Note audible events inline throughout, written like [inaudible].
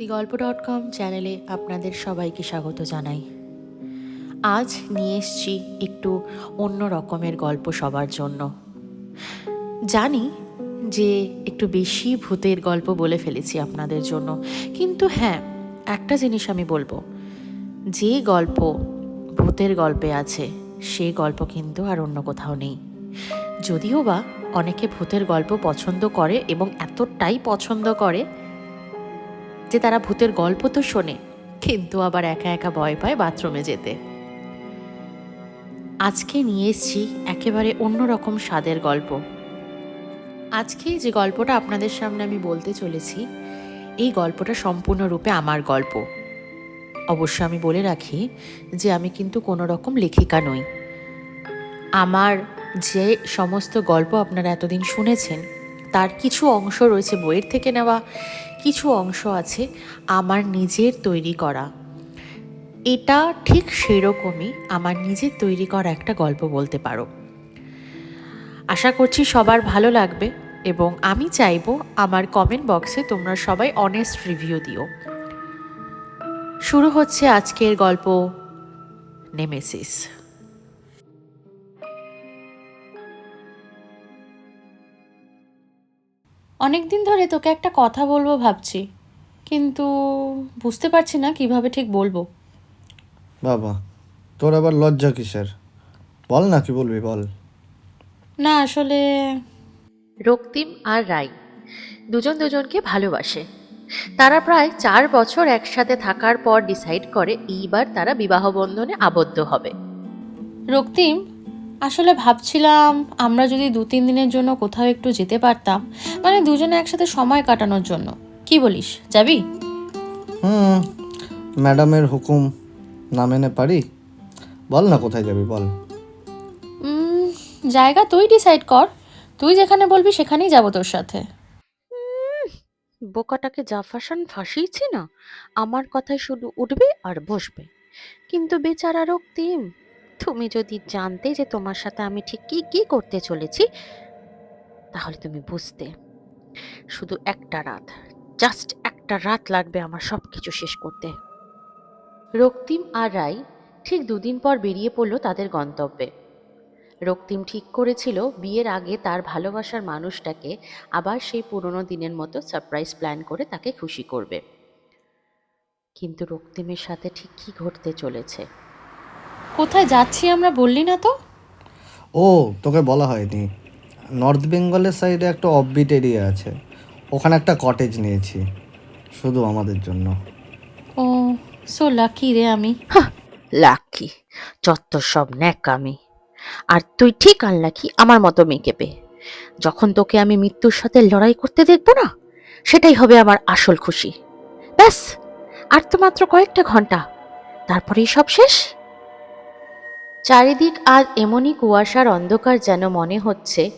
দি গল্প dot com চ্যানেলে আপনাদের সবাইকে স্বাগত জানাই। আজ নিয়ে এসছি একটু অন্য রকমের গল্প সবার জন্য। জানি যে একটু বেশি ভূতের গল্প বলে ফেলেছি আপনাদের জন্য, কিন্তু হ্যাঁ একটা জিনিস আমি বলব। যে গল্প ভূতের গল্পে আছে, সে গল্প কিন্তু আর অন্য কোথাও নেই। যদিও বা অনেকে ভূতের গল্প পছন্দ করে এবং এতটাই পছন্দ করে যে তারা ভূতের গল্প তো শোনে, কিন্তু আবার একা একা ভয় পায় বাথরুমে যেতে। আজকে নিয়ে এসেছি একেবারে অন্যরকম স্বাদের গল্প। আজকে যে গল্পটা আপনাদের সামনে আমি বলতে চলেছি, এই গল্পটা সম্পূর্ণরূপে আমার গল্প। অবশ্য আমি বলে রাখি যে আমি কিন্তু কোনো রকম লেখিকা নই। আমার যে সমস্ত গল্প আপনারা এতদিন শুনেছেন তার কিছু অংশ রয়েছে বইয়ের থেকে নেওয়া, কিছু অংশ আছে আমার নিজের তৈরি করা। এটা ঠিক সেরকমই আমার নিজের তৈরি করা একটা গল্প বলতে পারো। আশা করছি সবার ভালো লাগবে এবং আমি চাইব আমার কমেন্ট বক্সে তোমরা সবাই অনেস্ট রিভিউ দিও। শুরু হচ্ছে আজকের গল্প নেমেসিস অনেক দিন ধরে তোকে একটা কথা বলব ভাবছি কিন্তু বুঝতে পারছি না কীভাবে ঠিক বলব। বাবা তোর আবার লজ্জা কিসের? বল না কি বলবি বল। না আসলে রক্তিম আর রাই দুজন দুজনকে ভালোবাসে। তারা প্রায় চার বছর একসাথে থাকার পর ডিসাইড করে এইবার তারা বিবাহ বন্ধনে আবদ্ধ হবে। রক্তিম আসলে ভাবছিলাম আমরা যদি দু তিন দিনের জন্য কোথাও একটু যেতে পারতাম মানে দুজনে একসাথে সময় কাটানোর জন্য। কি বলিস? যাবি? হুম ম্যাডামের হুকুম না মেনে পারি? বল না কোথায় যাবি বল। জায়গা তুই ডিসাইড কর। তুই যেখানে বলবি সেখানেই যাব তোর সাথে। বোকাটাকে যা ফাঁসান ফাঁসিয়েছি না আমার কথায় শুধু উঠবে আর বসবে। কিন্তু বেচারা রক্তিম তুমি যদি জানতে যে তোমার সাথে আমি ঠিক কি কি করতে চলেছি, তাহলে তুমি বুঝতে। শুধু একটা রাত জাস্ট একটা রাত লাগবে আমার সব কিছু শেষ করতে। রক্তিম আর রাই ঠিক দুদিন পর বেরিয়ে পড়ল তাদের গন্তব্যে। রক্তিম ঠিক করেছিল বিয়ের আগে তার ভালোবাসার মানুষটাকে আবার সেই পুরনো দিনের মতো সারপ্রাইজ প্ল্যান করে তাকে খুশি করবে। কিন্তু রক্তিমের সাথে ঠিক কী ঘটতে চলেছে? কোথায় যাচ্ছি আমরা বললি না তো? ও তোকে বলা হয়নি। নর্থ বেঙ্গলের সাইডে একটা অফবিট এরিয়া আছে। ওখানে একটা কটেজ নিয়েছি। শুধু আমাদের জন্য। ও সো লাকি রে আমি। লাকি চত্বর সব ন্যাকামি আর তুই ঠিক আনলাকি আমার মতো মেয়েকে পেয়ে যখন তোকে আমি মৃত্যুর সাথে লড়াই করতে দেখব না সেটাই হবে আমার আসল খুশি। ব্যাস আর তো মাত্র কয়েকটা ঘণ্টা। তারপরেই সব শেষ? চারিদিক আজ এমনই কুয়াশার অন্ধকার যেন মনে হচ্ছে,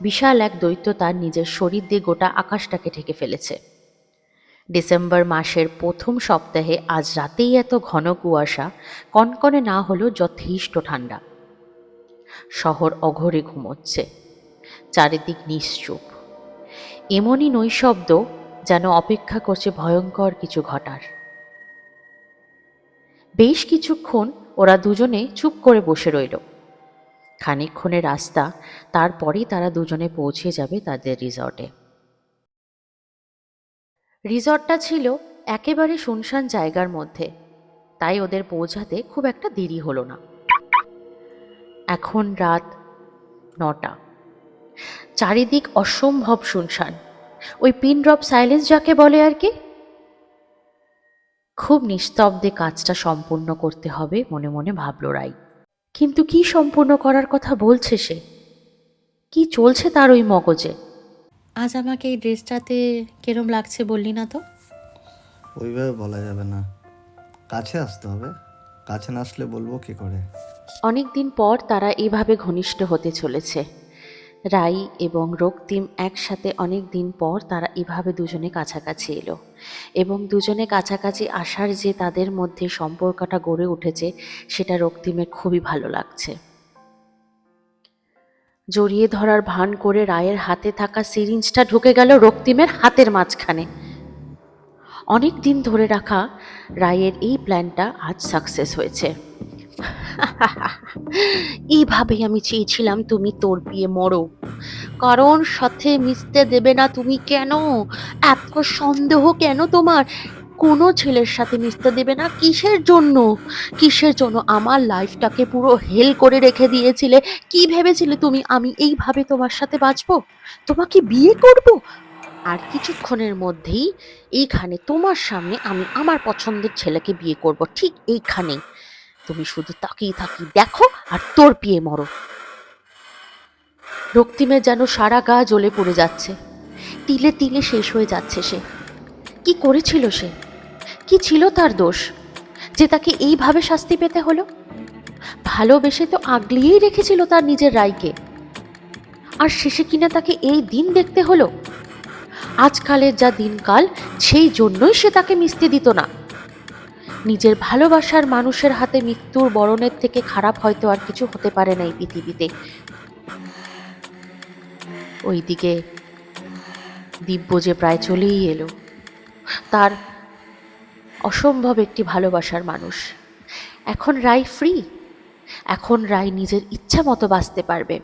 বিশাল এক দৈত্য তার নিজের শরীর দিয়ে গোটা আকাশটাকে ঢেকে ফেলেছে। ডিসেম্বর মাসের প্রথম সপ্তাহে আজ রাতেই এত ঘন কুয়াশা কনকনে না হলেও যথেষ্ট ঠান্ডা। শহর অঘরে ঘুমোচ্ছে, চারিদিক নিশ্চুপ। এমনই নৈশব্দ যেন অপেক্ষা করছে ভয়ঙ্কর কিছু ঘটার। বেশ কিছুক্ষণ ওরা দুজনে চুপ করে বসে রইল। খানিকক্ষণের রাস্তা, তারপরেই তারা দুজনে পৌঁছে যাবে তাদের রিসর্টে। রিসর্টটা ছিল একেবারে শুনশান জায়গার মধ্যে, তাই ওদের পৌঁছাতে খুব একটা দেরি হলো না। এখন রাত নটা। চারিদিক অসম্ভব শুনশান। ওই পিন ড্রপ সাইলেন্স যাকে বলে আর কি? খুব নিস্তব্ধে কাজটা সম্পূর্ণ করতে হবে মনে মনে ভাবল রাই। কিন্তু কি সম্পূর্ণ করার কথা বলছে সে? কি চলছে তার ওই মগজে? আজ আমাকে এই ড্রেসটাতে কেরম লাগছে বললি না তো? ওইভাবে বলা যাবে না। কাছে আসতে হবে। কাছে না আসলে বলব কি করে? অনেক দিন পর তারা এভাবে ঘনিষ্ঠ হতে চলেছে। রাই এবং রক্তিম একসাথে অনেক দিন পর তারা এভাবে দুজনে কাছাকাছি এলো এবং দুজনে কাছাকাছি আসার যে তাদের মধ্যে সম্পর্কটা গড়ে উঠেছে, সেটা রক্তিমের খুবই ভালো লাগছে। জড়িয়ে ধরার ভান করে রায়ের হাতে থাকা সিরিঞ্জটা ঢুকে গেল রক্তিমের হাতের মাঝখানে। অনেক দিন ধরে রাখা রায়ের এই প্ল্যানটা আজ সাকসেস হয়েছে। [laughs] এইভাবেই আমি চেয়েছিলাম তুমি তোর বিয়ে মরো। কারণ সাথে মিশতে দেবে না তুমি কেন? এত সন্দেহ কেন তোমার? কোনো ছেলের সাথে মিশতে দেবে না কিসের জন্য? কিসের জন্য আমার লাইফটাকে পুরো হেল করে রেখে দিয়েছিলে? কি ভেবেছিলে তুমি আমি এইভাবে তোমার সাথে বাঁচবো? তোমাকে বিয়ে করব? আর কিছুক্ষণের মধ্যেই এইখানে তোমার সামনে আমি আমার পছন্দের ছেলেকে বিয়ে করব। ঠিক এইখানেই। তুমি শুধু তাকিয়ে থাকি, দেখো আর তোর বিয়ে মরো। রক্তিমের যেন সারা গা জ্বলে পড়ে যাচ্ছে। তিলে তিলে শেষ হয়ে যাচ্ছে সে। কি করেছিল সে? কি ছিল তার দোষ? যে তাকে এইভাবে শাস্তি পেতে হলো? ভালোবেসে তো আগলিয়েই রেখেছিল তার নিজের রায়কে। আর শেষে কিনা তাকে এই দিন দেখতে হলো? আজকালের যা দিনকাল, সেই জন্যই সে তাকে মিশতে দিত না। নিজের ভালোবাসার মানুষের হাতে মৃত্যুর বরণের থেকে খারাপ হয়তো আর কিছু হতে পারে না এই পৃথিবীতে। ওইদিকে দিব্য যে প্রায় চলেই এলো, তার অসম্ভব একটি ভালোবাসার মানুষ। এখন রায় ফ্রি এখন রায় নিজের ইচ্ছা মতো বাঁচতে পারবে।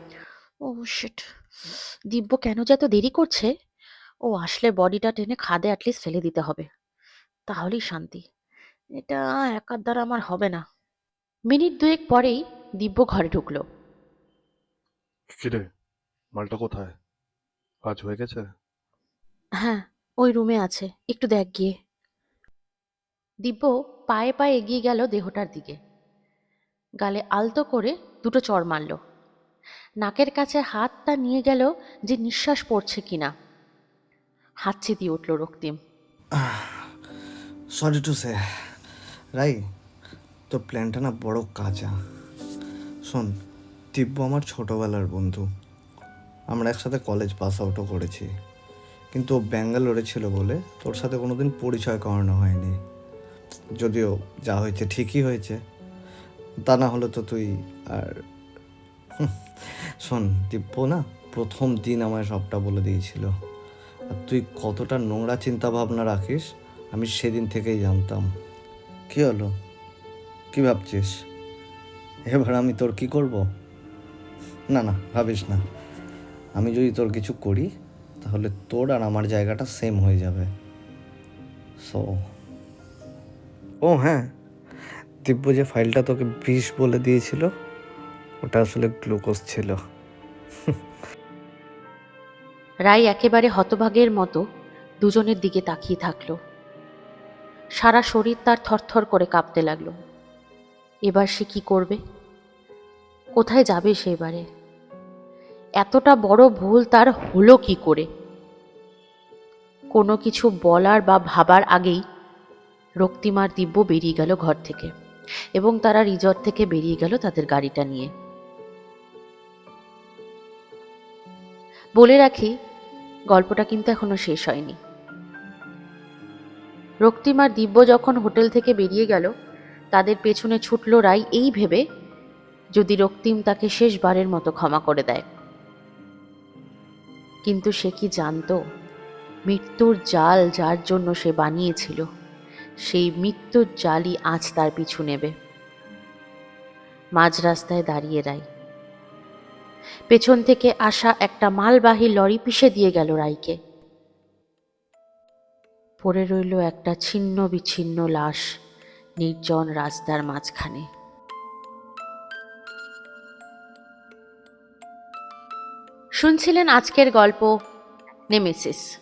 ও শিট দিব্য কেন যে এত দেরি করছে? ও আসলে বডিটা টেনে খাদে অ্যাটলিস্ট ফেলে দিতে হবে। তাহলেই শান্তি। এটা একার দ্বারা আমার হবে না। মিনিট দুয়েক পরেই দিব্য ঘরে ঢুকলো। কিরে মালটা কোথায়? কাজ হয়ে গেছে? হ্যাঁ ওই রুমে আছে একটু দেখ গিয়ে। দিব্য পায়ে পায়ে এগিয়ে গেল দেহটার দিকে। গালে আলতো করে দুটো চর মারল। নাকের কাছে হাতটা নিয়ে গেল যে নিঃশ্বাস পড়ছে কিনা। হাত দিয়ে উঠল রক্তিম। সরি টু সে রাই, তোর প্ল্যানটা না বড় কাঁচা। শোন দিব্য আমার ছোটোবেলার বন্ধু। আমরা একসাথে কলেজ পাস আউটও করেছি। কিন্তু ও ব্যাঙ্গালোরে ছিল বলে তোর সাথে কোনো দিন পরিচয় করানো হয়নি। যদিও যা হয়েছে ঠিকই হয়েছে। তা না হলে তো তুই আর শোন দিব্য না প্রথম দিন আমায় সবটা বলে দিয়েছিল। আর তুই কতটা নোংরা চিন্তা ভাবনা রাখিস, আমি সেদিন থেকেই জানতাম। কি হলো? কি ভাবছিস? এবার আমি তোর কি করব? না না, ভাবিস না। আমি যদি তোর কিছু করি, তাহলে তোর আর আমার জায়গাটা সেম হয়ে যাবে। সো ও হ্যাঁ দিব্য যে ফাইলটা তোকে বিষ বলে দিয়েছিল, ওটা আসলে গ্লুকোজ ছিল। রাই একেবারে হতভাগের মতো দুজনের দিকে তাকিয়ে থাকল। সারা শরীর তার থরথর করে কাঁপতে লাগল। এবার সে কি করবে? কোথায় যাবে সে এবারে? এতটা বড় ভুল তার হলো কি করে? কোনো কিছু বলার বা ভাবার আগেই রক্তিমার দিব্য বেরিয়ে গেল ঘর থেকে এবং তারা রিজর্ট থেকে বেরিয়ে গেল তাদের গাড়িটা নিয়ে। বলে রাখি, গল্পটা কিন্তু এখনও শেষ হয়নি। রক্তিম আর দিব্য যখন হোটেল থেকে বেরিয়ে গেল, তাদের পেছনে ছুটল রাই এই ভেবে, যদি রক্তিম তাকে শেষবারের মতো ক্ষমা করে দেয়। কিন্তু সে কি জানতো, মৃত্যুর জাল যার জন্য সে বানিয়েছিল, সেই মৃত্যুর জালই আজ তার পিছু নেবে। মাঝ রাস্তায় দাঁড়িয়ে রাই। পেছন থেকে আসা একটা মালবাহী লরি পিষে দিয়ে গেল রাইকে। পড়ে রইল একটা ছিন্ন বিচ্ছিন্ন লাশ নির্জন রাস্তার মাঝখানে। শুনছিলেন আজকের গল্প নেমেসিস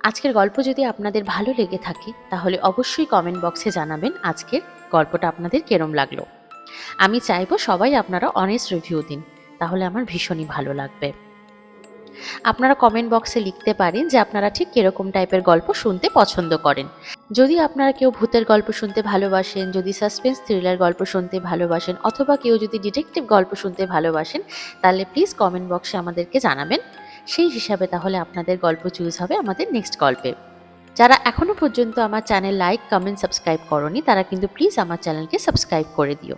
আজকের গল্প যদি আপনাদের ভালো লেগে থাকে, তাহলে অবশ্যই কমেন্ট বক্সে জানাবেন আজকের গল্পটা আপনাদের কেরম লাগল। আমি চাইব সবাই আপনারা অনেস্ট রিভিউ দিন, তাহলে আমার ভীষণই ভালো লাগবে। আপনারা কমেন্ট বক্সে লিখতে পারেন যে আপনারা ঠিক কীরকম টাইপের গল্প শুনতে পছন্দ করেন। যদি আপনারা কেউ ভূতের গল্প শুনতে ভালোবাসেন, যদি সাসপেন্স থ্রিলার গল্প শুনতে ভালোবাসেন, অথবা কেউ যদি ডিটেকটিভ গল্প শুনতে ভালোবাসেন, তাহলে প্লিজ কমেন্ট বক্সে আমাদেরকে জানাবেন। সেই হিসাবে তাহলে আপনাদের গল্প চুজ হবে আমাদের নেক্সট গল্পে। যারা এখনও পর্যন্ত আমার চ্যানেল লাইক কমেন্ট সাবস্ক্রাইব করনি, তারা কিন্তু প্লিজ আমার চ্যানেলকে সাবস্ক্রাইব করে দিও।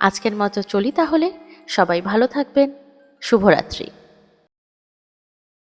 আজকের মতো চলি তাহলে। সবাই ভালো থাকবেন। শুভরাত্রি।